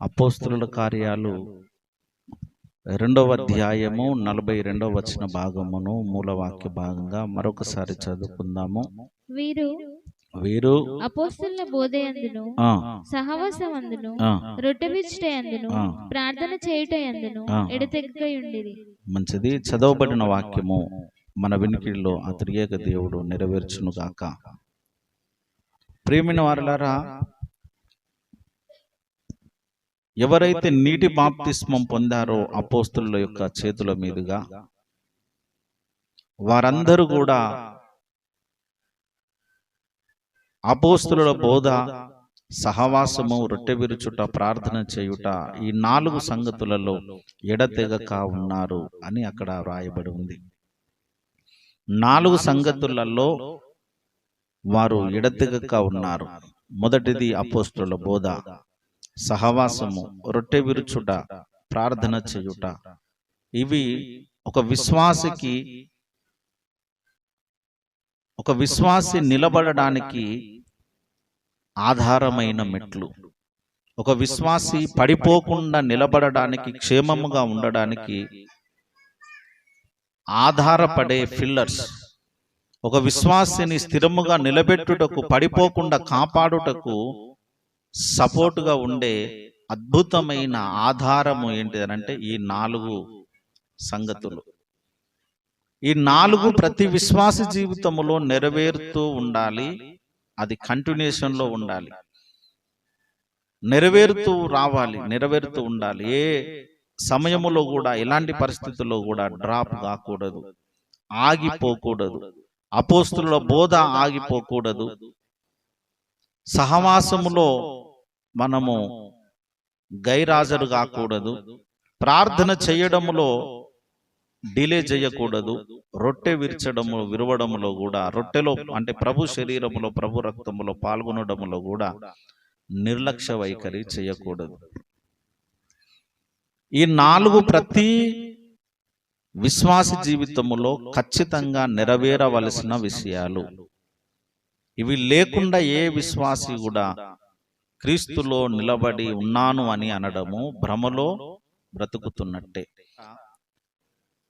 అపోస్తుల కార్యాలు రెండవ అధ్యాయము నలభై రెండవ వచన భాగమును మూలవాక్య భాగంగా మరొకసారి చదువుకుందాము. వీరు వీరు అపోస్తుల బోధయందును సహవాసమందును రొట్టె విచ్చుటయందును. ప్రార్థన చేయుటయందును ఉండేది మంచిది. చదవబడిన వాక్యము మన వినికిడిలో ఆ త్రియేక దేవుడు నెరవేర్చును గాక ప్రేమిన వారలారా ఎవరైతే నీటి బాప్తిస్మం పొందారో అపోస్తుల యొక్క చేతుల మీదుగా వారందరూ కూడా అపోస్తుల బోధ సహవాసము రొట్టె విరుచుట ప్రార్థన చేయుట ఈ నాలుగు సంగతులలో ఎడతెగక ఉన్నారు అని అక్కడ వ్రాయబడి ఉంది. నాలుగు సంగతులలో వారు ఎడతెగక ఉన్నారు. మొదటిది అపోస్తుల బోధ. సహవాసము రొట్టె విరుచుట ప్రార్థన చేయుట. ఇవి ఒక విశ్వాసికి ఒక విశ్వాసి నిలబడడానికి ఆధారమైన మెట్లు. ఒక విశ్వాసి పడిపోకుండా నిలబడడానికి క్షేమముగా ఉండడానికి ఆధారపడే ఫిల్లర్స్ ఒక విశ్వాసిని స్థిరముగా నిలబెట్టుటకు పడిపోకుండా కాపాడుటకు సపోర్టుగా ఉండే అద్భుతమైన ఆధారము ఏంటిదనంటే ఈ నాలుగు సంగతులు. ఈ నాలుగు ప్రతి విశ్వాస జీవితములో నెరవేరుతూ ఉండాలి. అది కంటిన్యూషన్లో ఉండాలి. నెరవేరుతూ రావాలి. నెరవేరుతూ ఉండాలి. ఏ సమయములో కూడా ఎలాంటి పరిస్థితుల్లో కూడా డ్రాప్ కాకూడదు. ఆగిపోకూడదు. అపోస్తుల బోధ ఆగిపోకూడదు. సహవాసములో మనము గైరాజరు కాకూడదు. ప్రార్థన చేయడములో డిలే చేయకూడదు. రొట్టె విరచడము విరవడములో కూడా రొట్టెలో అంటే ప్రభు శరీరములో ప్రభు రక్తములో పాల్గొనడములో కూడా నిర్లక్ష్య వైఖరి చేయకూడదు. ఈ నాలుగు ప్రతి విశ్వాస జీవితములో ఖచ్చితంగా నెరవేరవలసిన విషయాలు. ఇవి లేకుండా ఏ విశ్వాసి కూడా క్రీస్తులో నిలబడి ఉన్నాను అని అనడము భ్రమలో బ్రతుకుతున్నట్టే.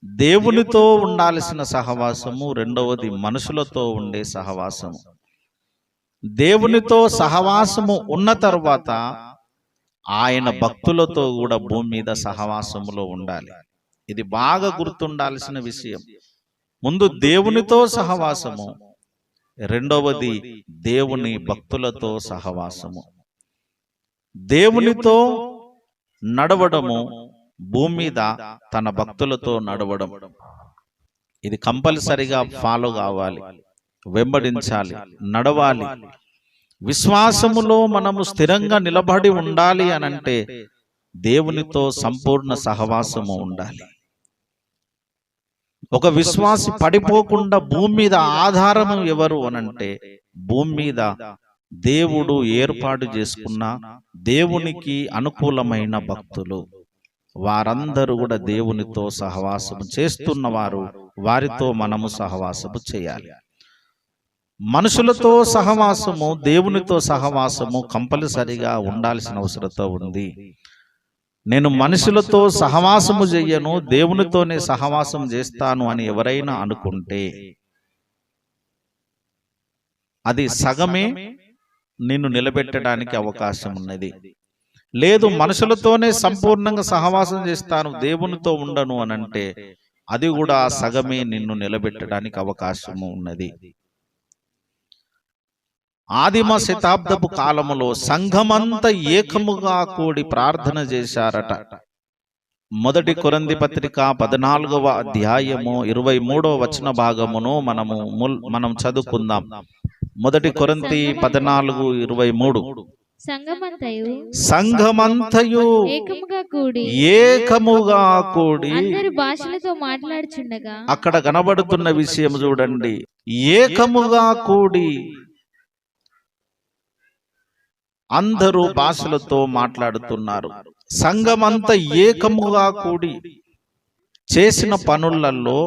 దేవునితో ఉండాల్సిన సహవాసము రెండవది మనుషులతో ఉండే సహవాసము. దేవునితో సహవాసము ఉన్న తర్వాత ఆయన భక్తులతో కూడా భూమి మీద సహవాసములో ఉండాలి. ఇది బాగా గుర్తుండాల్సిన విషయం. ముందు దేవునితో సహవాసము రెండవది దేవుని భక్తులతో సహవాసము. దేవునితో నడవడము భూమి మీద తన భక్తులతో నడవడం. ఇది కంపల్సరిగా ఫాలో కావాలి. వెంబడించాలి. నడవాలి. విశ్వాసములో మనము స్థిరంగా నిలబడి ఉండాలి అనంటే దేవునితో సంపూర్ణ సహవాసము ఉండాలి. ఒక విశ్వాసి పడిపోకుండా భూమి మీద ఆధారము ఎవరు అనంటే భూమి మీద దేవుడు ఏర్పాటు చేసుకున్న దేవునికి అనుకూలమైన భక్తులు. వారందరూ కూడా దేవునితో సహవాసము చేస్తున్నవారు వారితో మనము సహవాసము చేయాలి. మనుషులతో సహవాసము దేవునితో సహవాసము కంపల్సరిగా ఉండాల్సిన అవసరత ఉంది. నేను మనుషులతో సహవాసము చెయ్యను దేవునితోనే సహవాసం చేస్తాను అని ఎవరైనా అనుకుంటే అది సగమే నిన్ను నిలబెట్టడానికి అవకాశం ఉన్నది. లేదు మనుషులతోనే సంపూర్ణంగా సహవాసం చేస్తాను దేవునితో ఉండను అని అంటే అది కూడా సగమే నిన్ను నిలబెట్టడానికి అవకాశము ఉన్నది. ఆదిమ శతాబ్దపు కాలములో సంఘమంతా ఏకముగా కూడి ప్రార్థన చేశారట. మొదటి కొరంది పత్రిక పద్నాలుగవ అధ్యాయము ఇరవై మూడవ వచన భాగమును మనము ముల్- మనం చదువుకుందాం. మొదటి కొరంతి పద్నాలుగు ఇరవై మూడు. సంఘమంతయు ఏకముగా కూడి ఏకముగా కూడి అందరు భాషలతో మాట్లాడుచుండగా అక్కడ కనబడుతున్న విషయం చూడండి. ఏకముగా కూడి అందరూ భాషలతో మాట్లాడుతున్నారు. సంఘమంతా ఏకముగా కూడి చేసిన పనులలో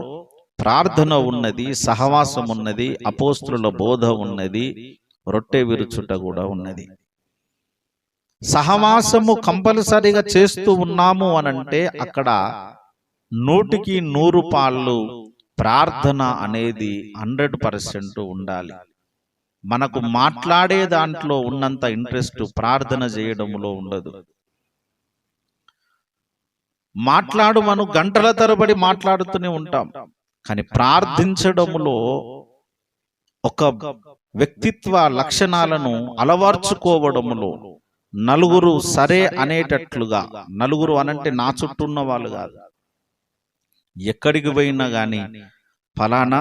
ప్రార్థన ఉన్నది సహవాసం ఉన్నది అపోస్తుల బోధ ఉన్నది రొట్టె విరుచుట కూడా ఉన్నది. సహవాసము కంపల్సరిగా చేస్తూ ఉన్నాము అనంటే అక్కడ నూటికి నూరు పాళ్ళు ప్రార్థన అనేది హండ్రెడ్ పర్సెంట్ ఉండాలి. మనకు మాట్లాడే దాంట్లో ఉన్నంత ఇంట్రెస్ట్ ప్రార్థన చేయడంలో ఉండదు. మాట్లాడు మనం గంటల తరబడి మాట్లాడుతూనే ఉంటాం. కానీ ప్రార్థించడములో ఒక వ్యక్తిత్వ లక్షణాలను అలవర్చుకోవడములో నలుగురు సరే అనేటట్లుగా నలుగురు అనంటే నా చుట్టూ ఉన్న వాళ్ళు కాదు. ఎక్కడికి పోయినా గాని ఫలానా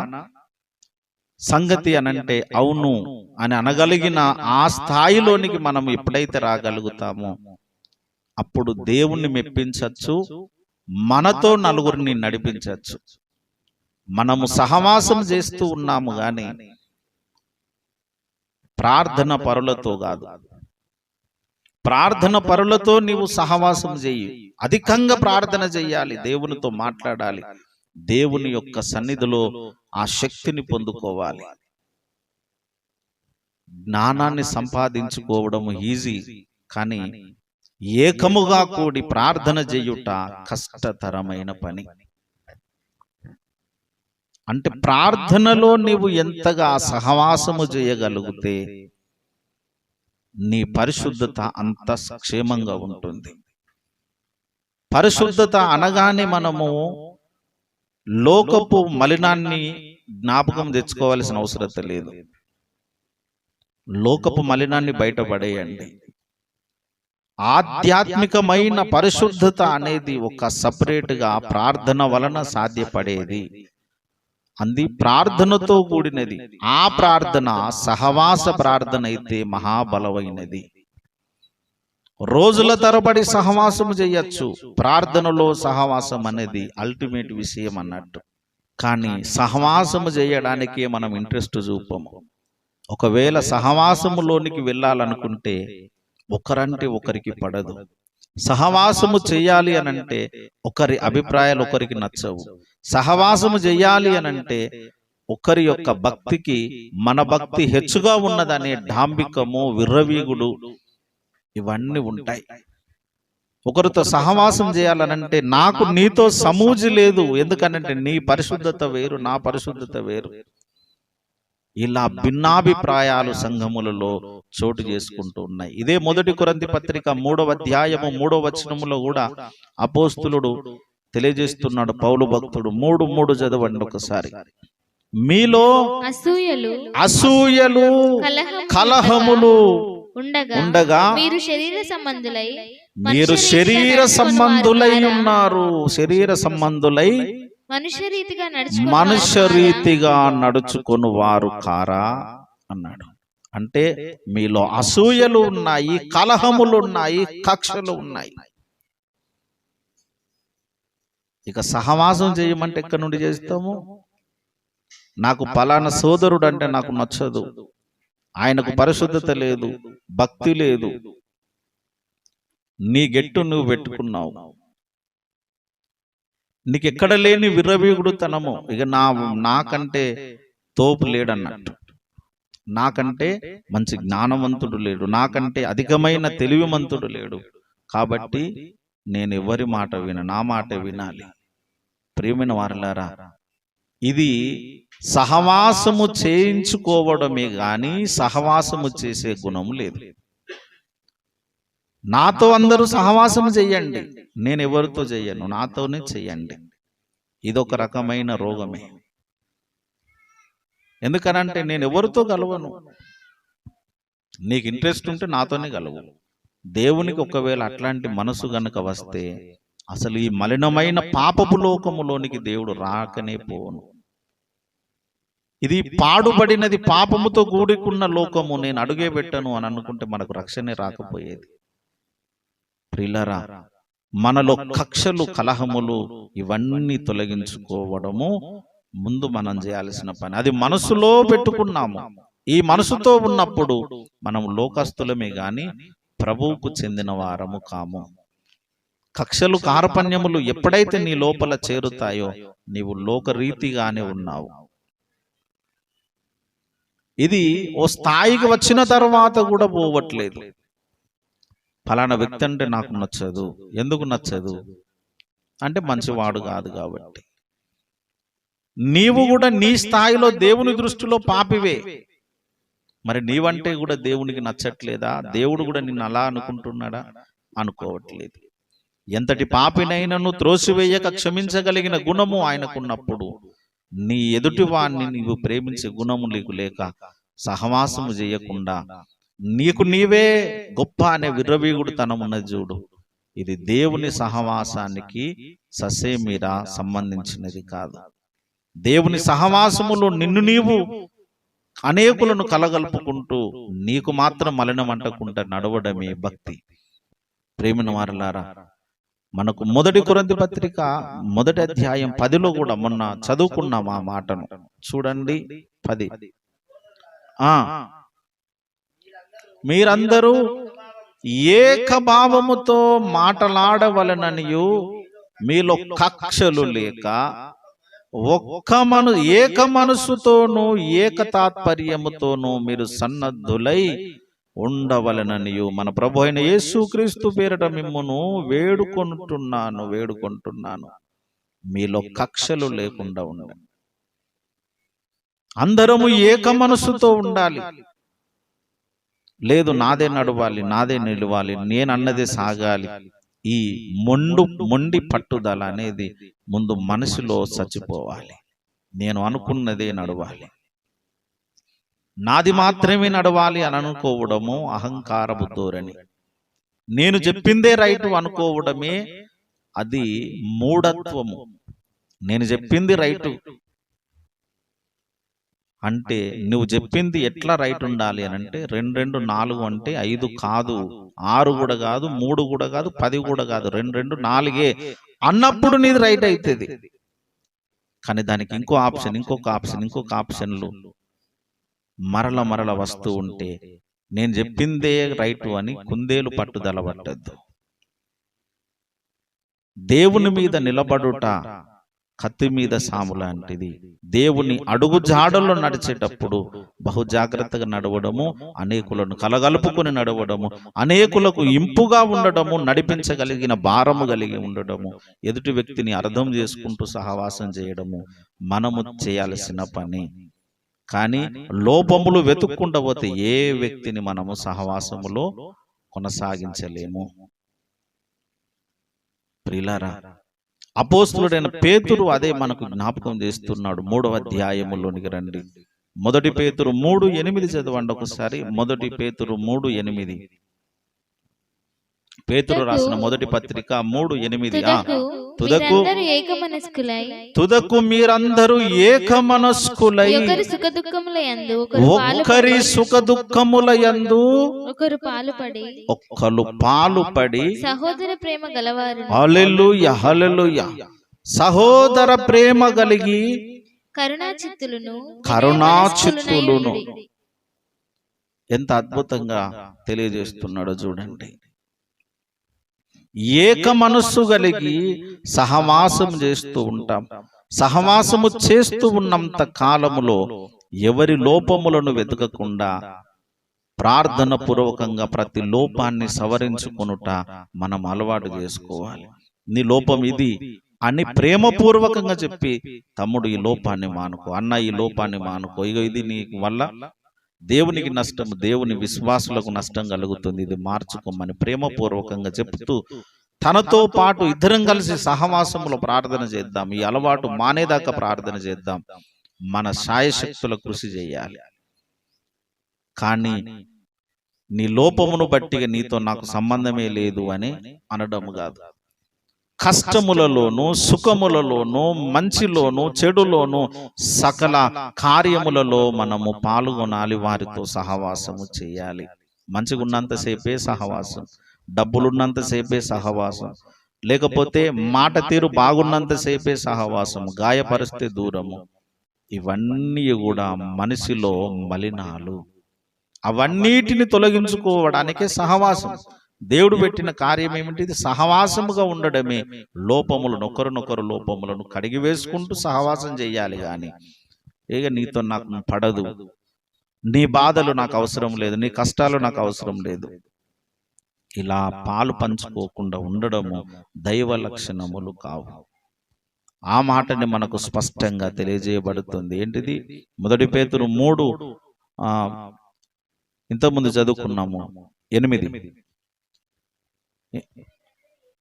సంగతి అనంటే అవును అని అనగలిగిన ఆ స్థాయిలోనికి మనం ఎప్పుడైతే రాగలుగుతామో అప్పుడు దేవుణ్ణి మెప్పించచ్చు మనతో నలుగురిని నడిపించచ్చు. మనము సహవాసం చేస్తూ ఉన్నాము గాని ప్రార్థన పరులతో కాదు. ప్రార్థన పరులతో నీవు సహవాసం చెయ్యి. అధికంగా ప్రార్థన చెయ్యాలి. దేవునితో మాట్లాడాలి. దేవుని యొక్క సన్నిధిలో ఆ శక్తిని పొందుకోవాలి. జ్ఞానాన్ని సంపాదించుకోవడం ఈజీ కానీ ఏకముగా కూడి ప్రార్థన చేయుట కష్టతరమైన పని. అంటే ప్రార్థనలో నీవు ఎంతగా సహవాసము చేయగలిగితే నీ పరిశుద్ధత అంత క్షేమంగా ఉంటుంది. పరిశుద్ధత అనగానే మనము లోకపు మలినాన్ని జ్ఞాపకం తెచ్చుకోవాల్సిన అవసరం లేదు. లోకపు మలినాన్ని బయటపడేయండి ఆధ్యాత్మికమైన పరిశుద్ధత అనేది ఒక సపరేట్గా ప్రార్థన వలన సాధ్యపడేది. అంది ప్రార్థనతో కూడినది. ఆ ప్రార్థన సహవాస ప్రార్థన అయితే మహాబలమైనది. రోజుల తరబడి సహవాసం చేయొచ్చు. ప్రార్థనలో సహవాసం అనేది అల్టిమేట్ విషయం అన్నట్టు. కానీ సహవాసము చేయడానికే మనం ఇంట్రెస్ట్ చూపము. ఒకవేళ సహవాసములోనికి వెళ్ళాలనుకుంటే ఒకరంటే ఒకరికి పడదు. సహవాసము చేయాలి అనంటే ఒకరి అభిప్రాయాలు ఒకరికి నచ్చవు. సహవాసము చేయాలి అనంటే ఒకరి యొక్క భక్తికి మన భక్తి హెచ్చుగా ఉన్నదనే డాంబికము విర్రవీగుడు ఇవన్నీ ఉంటాయి. ఒకరితో సహవాసం చేయాలనంటే నాకు నీతో సమూజి లేదు. ఎందుకనంటే నీ పరిశుద్ధత వేరు నా పరిశుద్ధత వేరు. ఇలా భిన్నాభిప్రాయాలు సంఘములలో చోటు చేసుకుంటూ ఉన్నాయి. ఇదే మొదటి కొరంతి పత్రిక మూడవ అధ్యాయము మూడవ వచనములో కూడా అపోస్తులుడు తెలియజేస్తున్నాడు పౌలు భక్తుడు. మూడు మూడు చదవండి ఒకసారి. మీలో అసూయలు అసూయలు కలహములు కలహములు ఉండగా ఉండగా మీరు శరీర సంబంధులై మీరు శరీర సంబంధులై ఉన్నారు. శరీర సంబంధులై మనుష్య రీతిగా మనుష్య రీతిగా నడుచుకొని వారు కారా? అన్నాడు. అంటే మీలో అసూయలు ఉన్నాయి కలహములు ఉన్నాయి కక్షలు ఉన్నాయి. ఇక సహవాసం చేయమంటే ఎక్కడి నుండి చేస్తాము? నాకు పలానా సోదరుడు అంటే నాకు నచ్చదు. ఆయనకు పరిశుద్ధత లేదు. భక్తి లేదు. నీ గెట్టు నువ్వు పెట్టుకున్నావు. నీకు ఎక్కడ లేని విర్రవీగుడుతనము. ఇక నా నాకంటే తోపు లేడన్నట్టు. నాకంటే మంచి జ్ఞానవంతుడు లేడు. నాకంటే అధికమైన తెలివిమంతుడు లేడు. కాబట్టి నేను ఎవరి మాట విన నా మాట వినాలి. ప్రియమైన వారలారా ఇది సహవాసము చేయించుకోవడమే కానీ సహవాసము చేసే గుణం లేదు. నాతో అందరూ సహవాసము చెయ్యండి నేను ఎవరితో చెయ్యను నాతోనే చెయ్యండి ఇదొక రకమైన రోగమే. ఎందుకనంటే నేను ఎవరితో కలవను నీకు ఇంట్రెస్ట్ ఉంటే నాతోనే కలవు దేవునికి ఒకవేళ అట్లాంటి మనసు గనుక వస్తే అసలు ఈ మలినమైన పాపపు లోకములోనికి దేవుడు రాకనే పోను. ఇది పాడుబడినది పాపముతో కూడుకున్న లోకము. నేను అడుగే పెట్టను అని అనుకుంటే మనకు రక్షణే రాకపోయేది. ప్రిలరా మనలో కక్షలు కలహములు ఇవన్నీ తొలగించుకోవడము ముందు మనం చేయాల్సిన పని. అది మనసులో పెట్టుకున్నాము. ఈ మనసుతో ఉన్నప్పుడు మనం లోకస్తులమే గాని ప్రభువుకు చెందిన వారము కాము. కక్షలు కార్పణ్యములు ఎప్పుడైతే నీ లోపల చేరుతాయో నీవు లోకరీతిగానే ఉన్నావు. ఇది ఓ స్థాయికి వచ్చిన తర్వాత కూడా పోవట్లేదు. ఫలానా వ్యక్తి అంటే నాకు నచ్చదు. ఎందుకు నచ్చదు? అంటే మంచివాడు కాదు కాబట్టి. నీవు కూడా నీ స్థాయిలో దేవుని దృష్టిలో పాపివే. మరి నీవంటే కూడా దేవునికి నచ్చట్లేదా? దేవుడు కూడా నిన్ను అలా అనుకుంటున్నాడా? అనుకోవట్లేదు. ఎంతటి పాపినైనను త్రోసివేయక క్షమించగలిగిన గుణము ఆయనకున్నప్పుడు. నీ ఎదుటి వాణ్ణి నీవు ప్రేమించే గుణము నీకు లేక సహవాసము చేయకుండా నీకు నీవే గొప్ప అనే విర్రవీగుడు తనమున్నది చూడు. ఇది దేవుని సహవాసానికి ససేమిరా సంబంధించినది కాదు. దేవుని సహవాసములో నిన్ను నీవు అనేకులను కలగలుపుకుంటూ నీకు మాత్రం మలినం అంటకుండా నడవడమే భక్తి. ప్రేమిన వారలారా మనకు మొదటి కొరంది పత్రిక మొదటి అధ్యాయం పదిలో కూడా మొన్న చదువుకున్నాం ఆ మాటను. చూడండి పది. ఆ. మీరందరూ ఏకభావముతో మాటలాడవలననియు మీలో కక్షలు లేక ఒక్క మను ఏక మనసుతోనూ ఏక తాత్పర్యముతోనూ మీరు సన్నద్ధులై ఉండవలననియు. మన ప్రభు అయిన యేసుక్రీస్తు పేరిట మిమ్మును వేడుకుంటున్నాను వేడుకుంటున్నాను. మీలో కక్షలు లేకుండా ఉండండి అందరము ఏక మనసుతో ఉండాలి. లేదు నాదే నడవాలి నాదే నిలవాలి నేను అన్నదే సాగాలి. ఈ మొండు మొండి పట్టుదల అనేది ముందు మనసులో చచ్చిపోవాలి. నేను అనుకున్నదే నడవాలి. నాది మాత్రమే నడవాలి అని అనుకోవడము అహంకారపు ధోరణి. నేను చెప్పిందే రైట్ అనుకోవడమే అది మూఢత్వము. నేను చెప్పింది రైటు. అంటే నువ్వు చెప్పింది ఎట్లా రైట్ ఉండాలి అని అంటే రెండు రెండు నాలుగు అంటే ఐదు కాదు ఆరు కూడా కాదు మూడు కూడా కాదు పది కూడా కాదు రెండు రెండు నాలుగే. అన్నప్పుడు నీది రైట్ అవుతుంది కానీ దానికి ఇంకో ఆప్షన్ ఇంకొక ఆప్షన్ ఇంకొక ఆప్షన్లు. మరల మరల వస్తూ ఉంటే నేను చెప్పిందే రైట్ అని కుందేలు పట్టుదల పట్టద్దు. దేవుని మీద నిలబడుట కత్తి మీద సాము లాంటిది. దేవుని అడుగు జాడల్లో నడిచేటప్పుడు బహు జాగ్రత్తగా నడవడము అనేకులను కలగలుపుకొని నడవడము అనేకులకు ఇంపుగా ఉండడము నడిపించగలిగిన భారము కలిగి ఉండడము ఎదుటి వ్యక్తిని అర్థం చేసుకుంటూ సహవాసం చేయడము మనము చేయాల్సిన పని. కానీ లోపములు వెతుక్కుంటూ పోతే ఏ వ్యక్తిని మనము సహవాసములో కొనసాగించలేము? ప్రిలారా అపోస్తులుడైన పేతురు అదే మనకు జ్ఞాపకం చేస్తున్నాడు. మూడవ అధ్యాయములోనికి రండి. మొదటి పేతురు మూడు ఎనిమిది చదవండి. ఒకసారి మొదటి పేతురు మూడు ఎనిమిది. పేతురు రాసిన మొదటి పత్రిక మూడు ఎనిమిది తుదకు తుదకు మీరందరూ ఏకమనస్కులై. తుదకు మీరందరూ ఏక మనస్కులై ఒకరి సుఖ దుఃఖముల యందు ఒకరు ఒక్కరి పాలుపడి సుఖ దుఃఖముల యందు ఒకరు పాలుపడి ఒక్కరు పాలుపడి సహోదర ప్రేమ గలవారు. హల్లెలూయ హల్లెలూయ. సహోదర ప్రేమ కలిగి కరుణా చిత్తులను కరుణా చిత్తులను. ఎంత అద్భుతంగా తెలియజేస్తున్నాడో చూడండి. ఏక మనస్సు కలిగి సహవాసం చేస్తూ ఉంటాం. సహవాసము చేస్తూ ఉన్నంత కాలములో ఎవరి లోపములను వెతకకుండా ప్రార్థన పూర్వకంగా ప్రతి లోపాన్ని సవరించుకొనుట మనం అలవాటు చేసుకోవాలి. నీ లోపం ఇది అని ప్రేమపూర్వకంగా చెప్పి తమ్ముడు ఈ లోపాన్ని మానుకో. అన్న ఈ లోపాన్ని మానుకో. ఇగో ఇది నీ వల్ల దేవునికి నష్టం దేవుని విశ్వాసులకు నష్టం కలుగుతుంది. ఇది మార్చుకోమని ప్రేమపూర్వకంగా చెప్తూ తనతో పాటు ఇద్దరం కలిసి సహవాసములో ప్రార్థన చేద్దాం. ఈ అలవాటు మానేదాకా ప్రార్థన చేద్దాం. మన శాయశక్తుల కృషి చేయాలి. కానీ నీ లోపమును బట్టిగా నీతో నాకు సంబంధమే లేదు అని అనడం కాదు. కష్టములలోను సుఖములలోను మంచిలోను చెడులోను సకల కార్యములలో మనము పాల్గొనాలి వారితో సహవాసము చేయాలి. మంచిగా ఉన్నంతసేపే సహవాసం డబ్బులున్నంతసేపే సహవాసం లేకపోతే మాట తీరు బాగున్నంతసేపే సహవాసం గాయపరిస్తే దూరము. ఇవన్నీ కూడా మనిషిలో మలినాలు. అవన్నిటిని తొలగించుకోవడానికే సహవాసం. దేవుడు పెట్టిన కార్యం ఏమిటిది సహవాసముగా ఉండడమే. లోపములను ఒకరినొకరు లోపములను కడిగి వేసుకుంటూ సహవాసం చేయాలి కానీ ఇక నీతో నాకు పడదు. నీ బాధలు నాకు అవసరం లేదు. నీ కష్టాలు నాకు అవసరం లేదు. ఇలా పాలు పంచుకోకుండా ఉండడము దైవ లక్షణములు కావు. ఆ మాటని మనకు స్పష్టంగా తెలియజేయబడుతుంది. ఏంటిది? మొదటి పేతురు మూడు ఆ ఇంతకుముందు చదువుకున్నాము. ఎనిమిది.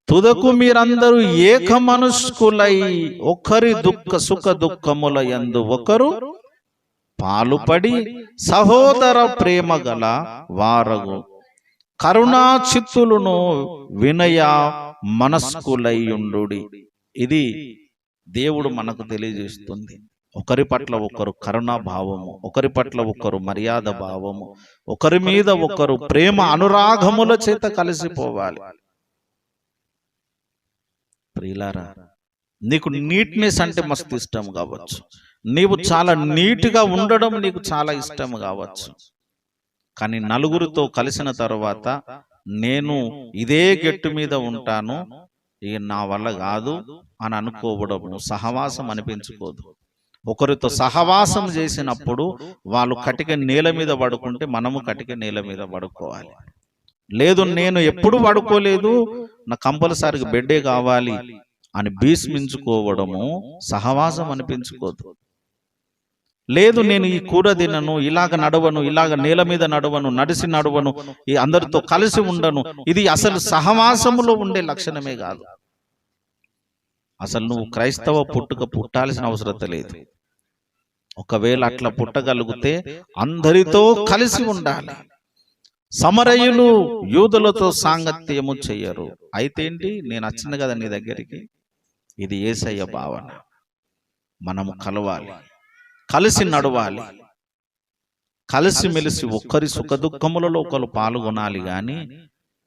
తుదకు మీరందరూ ఏక మనుష్కులై ఒకరి దుఃఖ సుఖ దుఃఖముల యందు ఒకరు పాలుపడి సహోదర ప్రేమ గల వారగు. కరుణా చిత్తులను వినయ మనస్కులయ్యుండు ఇది దేవుడు మనకు తెలియజేస్తుంది. ఒకరి పట్ల ఒకరు కరుణా భావము ఒకరి పట్ల ఒకరు మర్యాద భావము ఒకరి మీద ఒకరు ప్రేమ అనురాగముల చేత కలిసిపోవాలి. ప్రియులారా నీకు నీట్నెస్ అంటే మస్తు ఇష్టం కావచ్చు. నీవు చాలా నీట్గా ఉండడం నీకు చాలా ఇష్టం కావచ్చు. కానీ నలుగురితో కలిసిన తర్వాత నేను ఇదే గట్టు మీద ఉంటాను. ఇక నా వల్ల కాదు అని అనుకోవడము. సహవాసం అనిపించుకోదు. ఒకరితో సహవాసం చేసినప్పుడు వాళ్ళు కటిక నేల మీద పడుకుంటే మనము కటిక నేల మీద పడుకోవాలి. లేదు నేను ఎప్పుడు పడుకోలేదు. నా కంపల్సరిగా బెడ్డే కావాలి అని భీష్మించుకోవడము సహవాసం అనిపించుకోదు. లేదు నేను ఈ కూర తినను ఇలాగ నడవను ఇలాగ నేల మీద నడవను నడిసి నడవను ఈ అందరితో కలిసి ఉండను. ఇది అసలు సహవాసములో ఉండే లక్షణమే కాదు. అసలు నువ్వు క్రైస్తవ పుట్టుక పుట్టాల్సిన అవసరం లేదు. ఒకవేళ అట్లా పుట్టగలిగితే అందరితో కలిసి ఉండాలి. సమరయులు యూదులతో సాంగత్యము చెయ్యరు అయితే ఏంటి నేను వచ్చిన కదా నీ దగ్గరికి? ఇది ఏసయ్య భావన. మనము కలవాలి. కలిసి నడవాలి. కలిసిమెలిసి ఒక్కరి సుఖ దుఃఖములలో ఒకరు పాల్గొనాలి గాని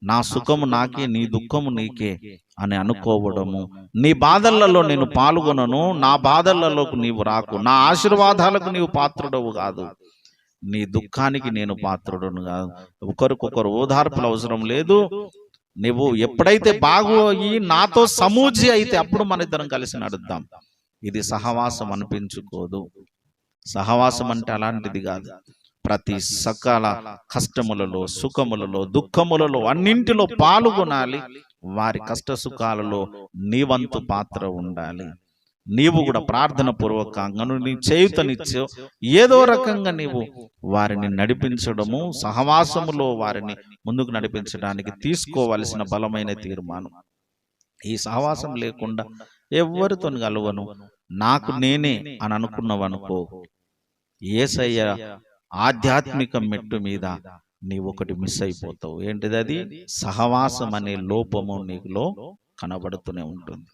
నా సుఖము నాకే నీ దుఃఖము నీకే అని అనుకోవడము. నీ బాధలలో నేను పాల్గొనను నా బాధలలోకి నీవు రాకు. నా ఆశీర్వాదాలకు నీవు పాత్రుడవు కాదు. నీ దుఃఖానికి నేను పాత్రుడను కాదు. ఒకరికొకరు ఓదార్పులు అవసరం లేదు. నువ్వు ఎప్పుడైతే బాగు అయ్యి నాతో సమూజి అయితే అప్పుడు మన ఇద్దరం కలిసి నడుద్దాం. ఇది సహవాసం అనిపించుకోదు. సహవాసం అంటే అలాంటిది కాదు. ప్రతి సకల కష్టములలో సుఖములలో దుఃఖములలో అన్నింటిలో పాల్గొనాలి. వారి కష్ట సుఖాలలో నీ వంతు పాత్ర ఉండాలి. నీవు కూడా ప్రార్థన పూర్వకంగా నీ చేయుతనిచ్చో ఏదో రకంగా నీవు వారిని నడిపించడము సహవాసములో వారిని ముందుకు నడిపించడానికి తీసుకోవలసిన బలమైన తీర్మానం. ఈ సహవాసం లేకుండా ఎవరితో కలవను? నాకు నేనే అని అనుకున్నావనుకో ఏసయ్య ఆధ్యాత్మిక మెట్టు మీద నీవు ఒకటి మిస్ అయిపోతావు. ఏంటిది అది? సహవాసం అనే లోపము నీకులో కనబడుతూనే ఉంటుంది.